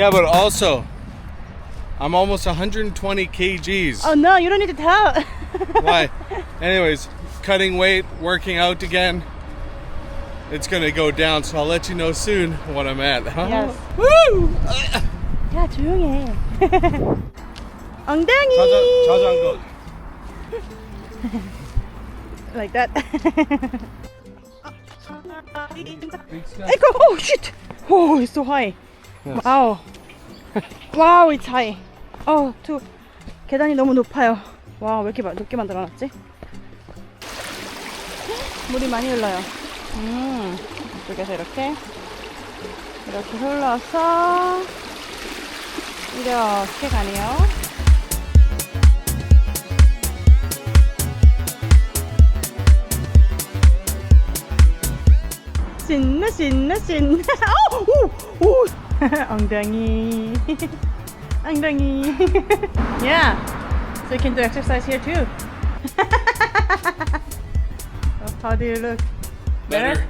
Yeah, but also, I'm almost 120 kgs. Oh no, you don't need to tell. Why? Anyways, cutting weight, working out again. It's gonna go down, so I'll let you know soon what I'm at. Huh? Yes. Woo! 야 조용해. 엉덩이. 자전, 자전거. Like that. Echo, oh shit! Oh, it's so high. Yes. Wow. Wow, it's high. Oh, 두 계단이 너무 높아요. 와, 왜 이렇게 마- 높게 만들어 놨지? 물이 많이 흘러요. 음, 이쪽에서 이렇게 이렇게 흘러서 이렇게 가네요. 신나 신나 신나 오! 오! 오! 엉덩이. 엉덩이. Yeah. So you can do exercise here too. How do you look? Better.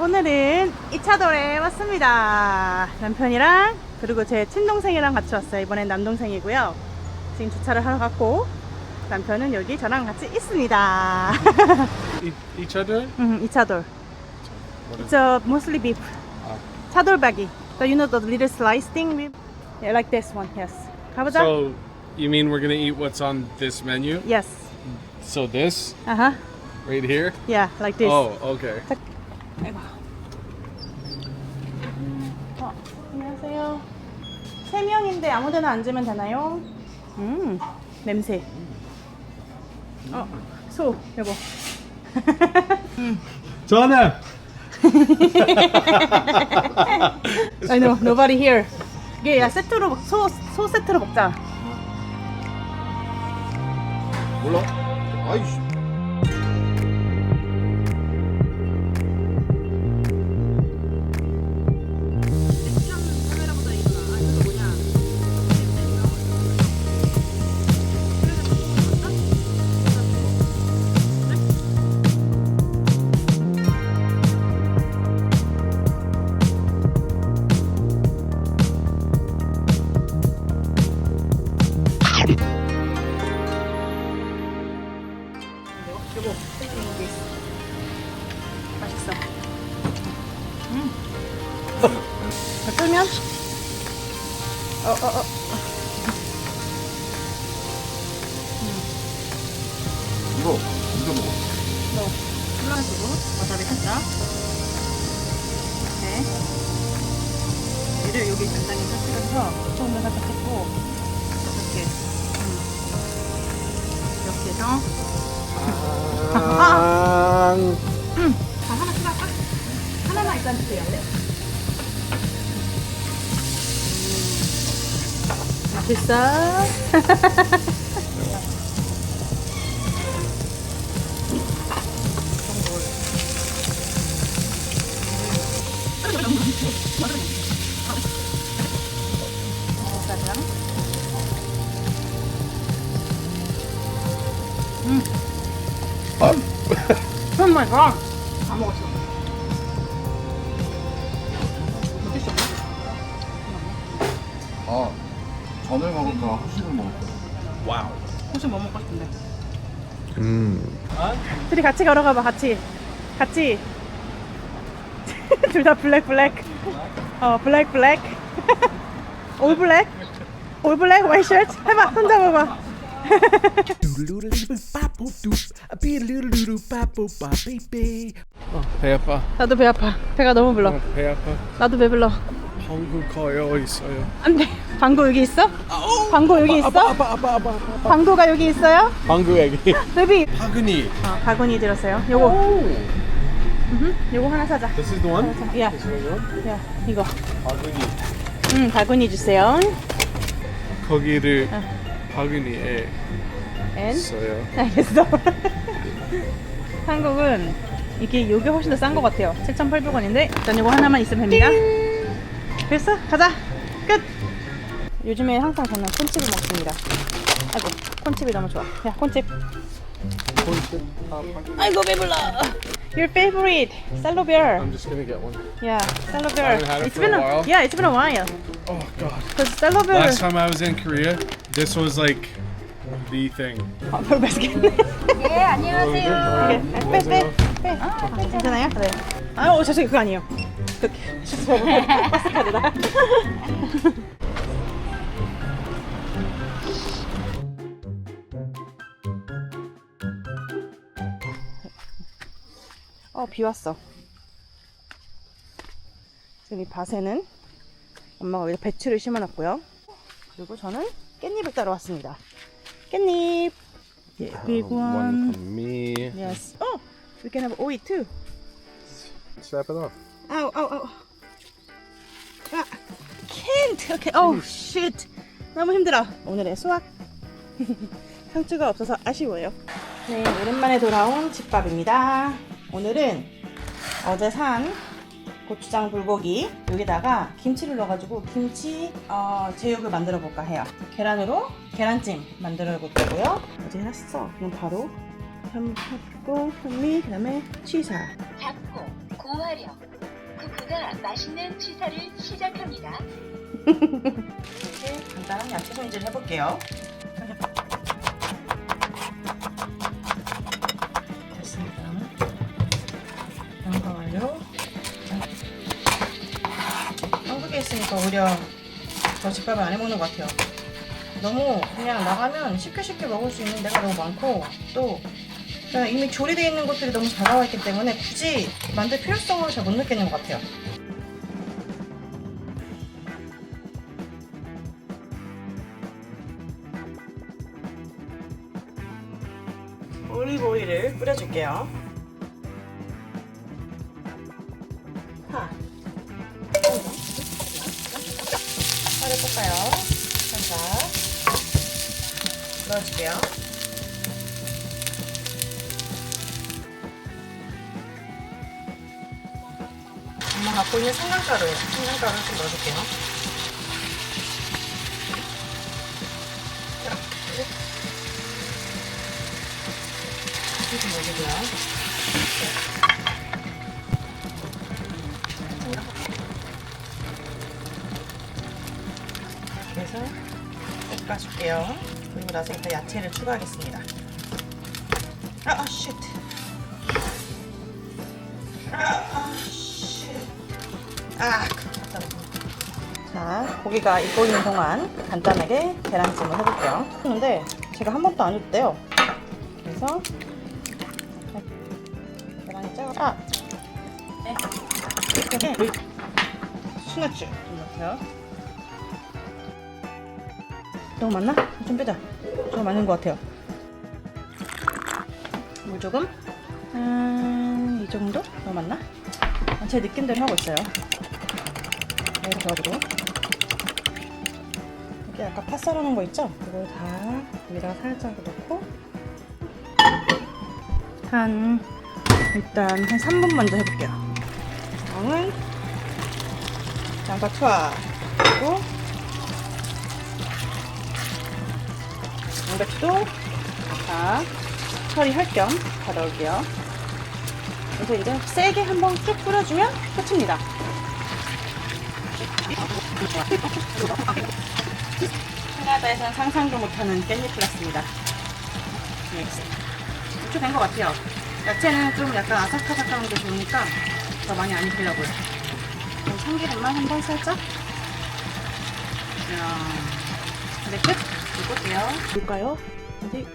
오늘은 이차돌에 왔습니다. 남편이랑 그리고 제 친동생이랑 같이 왔어요. 이번엔 남동생이고요. 지금 주차를 하러 갔고 남편은 여기 저랑 같이 있습니다 E- each other? 음, 이 차돌 What is It's a mostly beef. Ah. 차돌박이. So you know the little slice thing? with- Yeah, like this one. Yes. 가보자. So, you mean we're gonna eat what's on this menu? yes. So this Uh huh. right here? Yeah, like this. Oh, okay. 아이고. 어, 안녕하세요. 세 명인데 아무데나 앉으면 되나요? 음, 냄새. 어, 소 여보. 전화. I know, nobody here. 이게 야 세트로 먹- 소, 소 세트로 먹자. 몰라? 아이씨. 와사비 살짝. 네. 얘를 여기 간단히 터뜨려서 조금 더 살짝 했고 이렇게 음. 이렇게 해서 아, 하나 추가할까? 하나만 일단 주세요. 네. 맛있어. 없어. 아 전을 먹을까 후식을 먹을까? 혹시 뭐 먹고 싶은데? 음. 둘이 같이 걸어가 봐. 같이. 같이. 둘 다 블랙 블랙. 어, 블랙 블랙. 올 블랙. 올 블랙 와이트 셔츠. 해봐. 손 잡아봐. 어, 배 아파. 나도 배 아파. 배가 너무 불러. 어, 배 아파. 나도 배불러. 한국 거여 있어요. 안 돼. 광고 여기 있어? 광고 여기 있어? 아빠 아빠 아빠 아빠. 아빠. 광고가 여기 있어요? 한국 애기. 베비. 파근이. 어, 바구니 들었어요. 요거. 음흠, 요거 하나 사자. This is the one. 야, This is the one. 야, 이거. 파근이. 음, 바구니 주세요. 거기를 어. 파근이에 엔? 있어요. 알겠어. 한국은 이게 요게 훨씬 더 싼 것 같아요. 7,800원인데 일단 이거 하나만 있으면 됩니다. 됐어? 가자. 끝. 요즘에 항상 저는 콘칩을 먹습니다. 아이고, 콘칩이 너무 좋아. 야, 콘칩. 아이고 배불러. Your favorite cello beer. I'm just gonna get one. Yeah, cello beer. haven't had it It's for a been while. yeah, it's been a while. Oh god. Cause cello beer. Last time I was in Korea, this was like the thing. 아, 별 맛있겠네. 네, 안녕하세요. 빼, 빼, 빼. 아, 괜찮아요? 네. 아, 어, 죄송해요. 그거 아니에요. 그, 죄송해요. 마스카드다. 어, 비 왔어. 지금 이 밭에는 엄마가 여기다 배추를 심어 놨고요. 그리고 저는 깻잎을 따러 왔습니다. 깻잎. 예, big one. me. Yes. Oh, we can have oil too. Snap it off. Ow, ow, ow. 아, can't. Okay. Oh, shit. 너무 힘들어. 오늘의 수학. 상추가 없어서 아쉬워요. 네, 오랜만에 돌아온 집밥입니다. 오늘은 어제 산 고추장 불고기 여기다가 김치를 넣어가지고 김치 어, 제육을 만들어 볼까 해요. 계란으로 계란찜 만들어 볼 거고요. 어제 해놨어. 그럼 바로 현고 현미 그다음에 취사. 작고 고화력 쿠쿠가 맛있는 취사를 시작합니다. 이렇게 간단한 야채 손질 해볼게요. 오히려 저 집밥을 안 해먹는 것 같아요. 너무 그냥 나가면 쉽게 쉽게 먹을 수 있는 데가 너무 많고 또 이미 조리되어 있는 것들이 너무 잘 나와 있기 때문에 굳이 만들 필요성을 잘 못 느끼는 것 같아요. 올리브 오일을 뿌려줄게요. 넣어줄게요. 엄마 갖고 있는 생강가루, 생강가루를 좀 넣어줄게요. 좀 넣어주고요. 그래서 볶아줄게요. 나서 이따 야채를 추가하겠습니다. 아, 아, 쉣. 아, 아, 쉣. 아. 자, 고기가 익고 있는 동안 간단하게 계란찜을 해볼게요. 근데 제가 한 번도 안 줬대요. 그래서 계란이 작아. 아, 네. 이렇게 좀 넣고요. 너무 많나? 좀 빼자. 좀 많은 것 같아요. 물 조금. 음, 이 정도? 너무 많나? 아, 제 느낌대로 하고 있어요. 이렇게 도와주고. 여기 아까 파 썰어놓은 거 있죠? 그걸 다 여기다가 살짝 넣고 한 일단 한 3분 먼저 해볼게요. 다음은 양파 투하 그리고 양배추도 다 처리할 겸 다 넣을게요. 그래서 이제 세게 한번 쭉 뿌려주면 끝입니다. 캐나다에서는 상상도 못하는 깻잎 플러스입니다. 네. 이렇게 된것 같아요. 야채는 좀 약간 아삭아삭한 게 좋으니까 더 많이 안 익히려고요. 참기름만 한번 살짝. 이야. 네, 끝. 볼게요. 볼까요? 어디?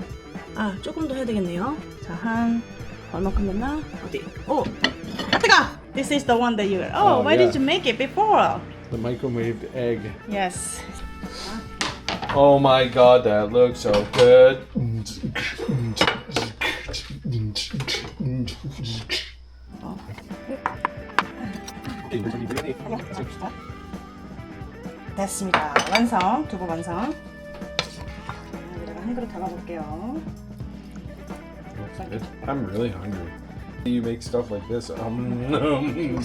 아, 조금 더 해야 되겠네요. 자, 한 얼마큼 됐나? 어디? 오! 아, 뜨거! This is the one that you. Oh, Oh, why yeah. did you make it before? The microwaved egg. Yes. Oh my god, that looks so good. 됐습니다. 완성. 두부 완성. 한 그릇 담아볼게요. I'm really hungry. You make stuff like this. Um, I'm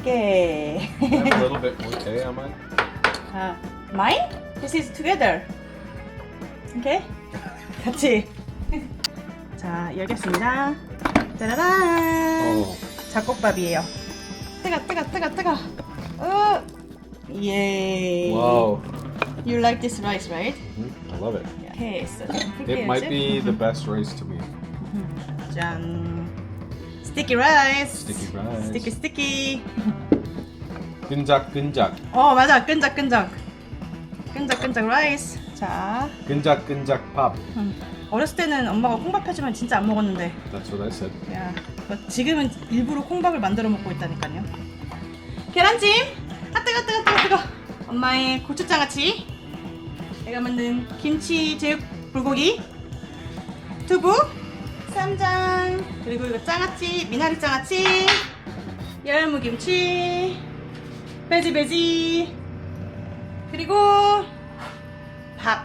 오케이. a little bit more tea on mine. 아, mine? This is together. Okay? 같이. 자, 열겠습니다. 짜라란. Oh. 잡곡밥이에요. 뜨거, 뜨거, 뜨거, 뜨거. 어. 예. Wow. You like this rice, right? I love it. So It might be the best rice to me. 짠. Sticky rice. Sticky rice. Sticky, sticky. 끈적 끈적. 어, 맞아. 끈적끈적. 끈적끈적 라이스. 자, 끈적 끈적 밥. 음. 어렸을 때는 엄마가 콩밥 해주면 진짜 안 먹었는데 That's what I said. 야, 뭐 지금은 일부러 콩밥을 만들어 먹고 있다니까요. 계란찜. 아 뜨거 뜨거 뜨거 뜨거. 엄마의 고추장아찌. 내가 만든 김치 제육 불고기. 두부. 쌈장. 그리고 이거 장아찌 미나리 장아찌. 열무김치. 베지 베지. 그리고 밥.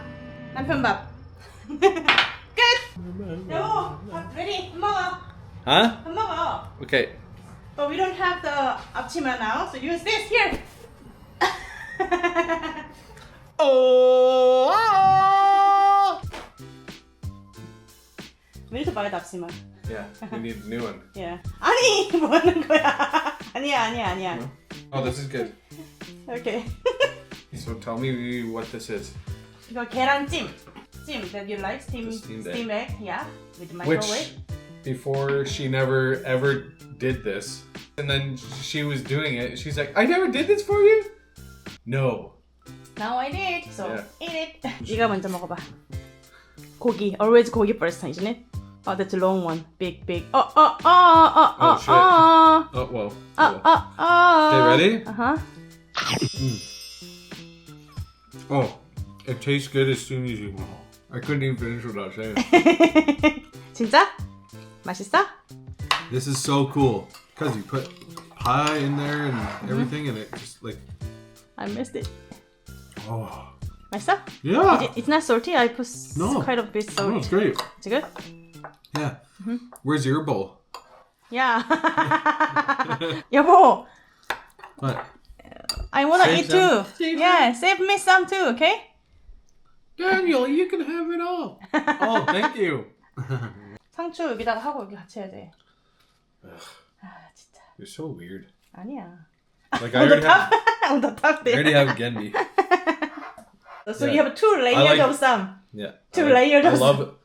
남편 밥. 끝. 여보, 밥 레디. 먹어. Huh? 밥 먹어. Okay. But we don't have the 앞치마 now, so use this here. We need to buy the 앞치마. Yeah, we need a new one. Yeah. 아니 뭐 하는 거야? 아니야 아니야 아니야. Oh, this is good. Okay. So tell me what this is. 이거 계란찜. 찜 that you like steam The steamed egg. steam egg. Yeah. With Which microwave. before she never ever did this. And then she was doing it. She's like, I never did this for you? No. Now I did. So Yeah. eat it. 네가 먼저 먹어봐. 고기. Always 고기 first, isn't it? Oh, that's a long one. Big, big. Oh, oh, oh, oh, Oh, oh, shit. oh. Oh, whoa. Oh, oh, oh. Okay, ready? Uh huh. Oh, it tastes good as soon as you. I couldn't even finish what I was saying. 진짜? 맛있어? this is so cool. Because you put pie in there and everything, and it just like. I missed it. Oh. 맛있어? Yeah! It, it's not salty. I put s- No. quite a bit Oh, salty. it's great. It's good? Yeah. Where's your bowl? Yeah. 여보, What? I wanna Save eat some. too. Save yeah, save me some too, okay? Daniel, you can have it all. oh, thank you. 상추 여기다가 하고 여기 같이 해야 돼. 아 진짜 You're so weird. 아니야. Like I already have, On the top I there. already have Genbi. So Yeah. you have two layers like- of some. Yeah. Two I, layers I of- love,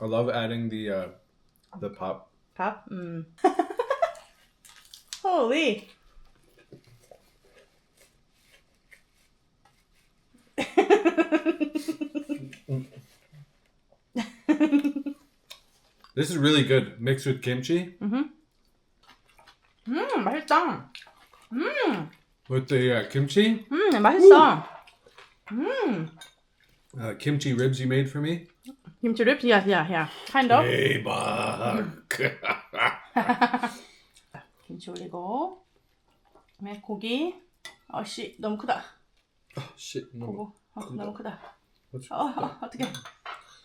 I love adding the uh, the pop. 밥? 음. Holy. This is really good mixed with kimchi. 음, 맛있다. 음, With the uh, kimchi, 음, 맛있어. 음. uh, kimchi ribs you made for me. 김치 립? Yeah, yeah, yeah. Kind of. Hey, bug. 김치 올리고. 그다음에 고기. 어씨, 너무 크다. Shit. No. 고고. 어, 너무 크다. 어, 어, 어떡해.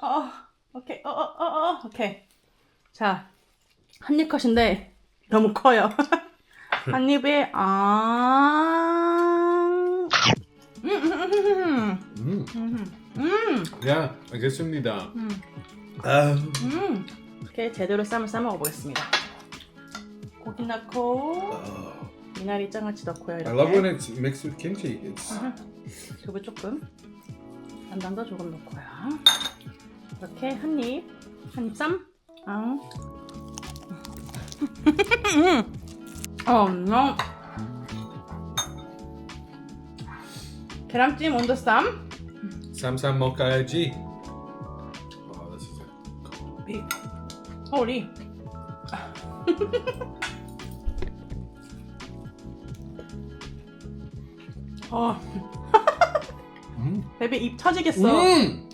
어, 오케이. 어, 어, 어, 어, 오케이. 자, 한입 컷인데 너무 커요. 한 입에 아. 음, 음, 음, 음, Mm. 음, 음, Yeah, 알겠습니다. 음, Um, 음. 이렇게 제대로 쌈을 싸 먹어보겠습니다. 고기 넣고. 미나리 장아찌 넣고요. 이렇게. I love when it's mixed with kimchi. It's 두부 조금, 간장도 조금 넣고요. 이렇게 한 입, 한 입 쌈. 아. 어, no. 계란찜 온더 쌈. Samsam 먹어야지. Oh, this is it. 허리. 어, Mm. 베베 입 터지겠어. Mm.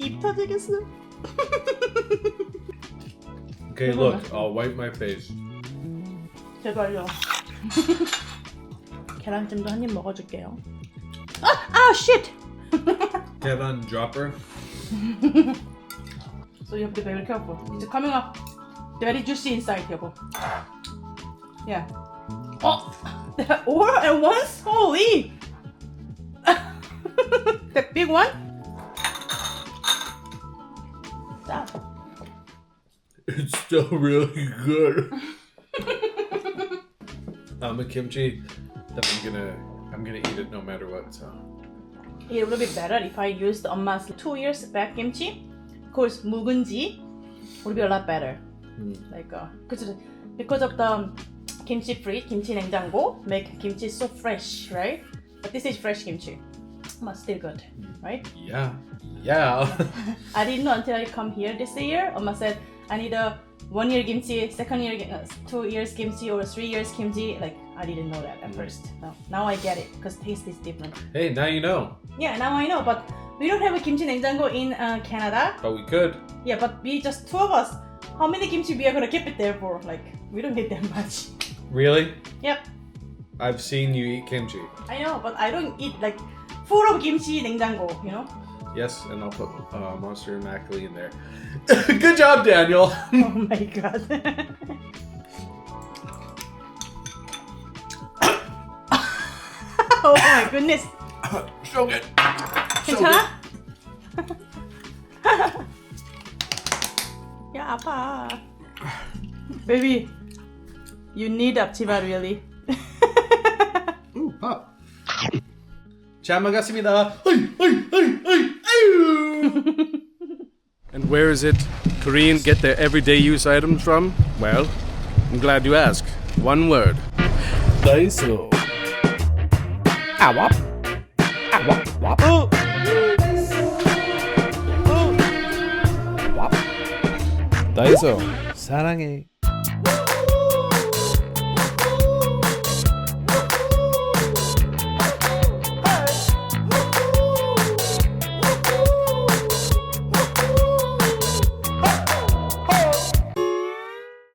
입 터지겠어. Okay, look, I'll wipe my face. 제발요. 계란찜도 한 입 먹어줄게요. Oh, oh shit! Kevin Dropper. so you have to be very careful. It's coming up very juicy inside here. Yeah. Oh! That all at once? Holy! the big one? Stop. It's still really good. I'm a kimchi that I'm gonna I'm gonna eat it no matter what. So It would be better if I used 엄마's two years back kimchi. Of course, 묵은지 would be a lot better. Like, uh, because because of the kimchi free kimchi 냉장고 make kimchi so fresh, right? But this is fresh kimchi, but still good, right? yeah, yeah. I didn't know until I come here this year. 엄마 said I need a one year kimchi, second year, uh, two years kimchi, or three years kimchi. Like I didn't know that at first. No, now I get it because taste is different. hey, now you know. Yeah, now I know. But we don't have a kimchi 냉장고 in uh, Canada. But we could. Yeah, but we just two of us. How many kimchi we are gonna keep it there for? Like we don't need that much. Really? Yep, I've seen you eat kimchi. I know, but I don't eat like full of kimchi 냉장고. You know? Yes, and I'll put uh, Monster and Mackley in there. Good job, Daniel. Oh my god. oh my goodness. so good. 괜찮아? 야 아파. Baby, you need 앞치마 really. Ooh, pop. 잘 먹었습니다. 어이, 어이, 어이, 어이, 아유. And where is it Korean get their everyday use items from? Well, I'm glad you asked. One word. Daiso. Awap. Awap. Wap. 다이소 사랑해.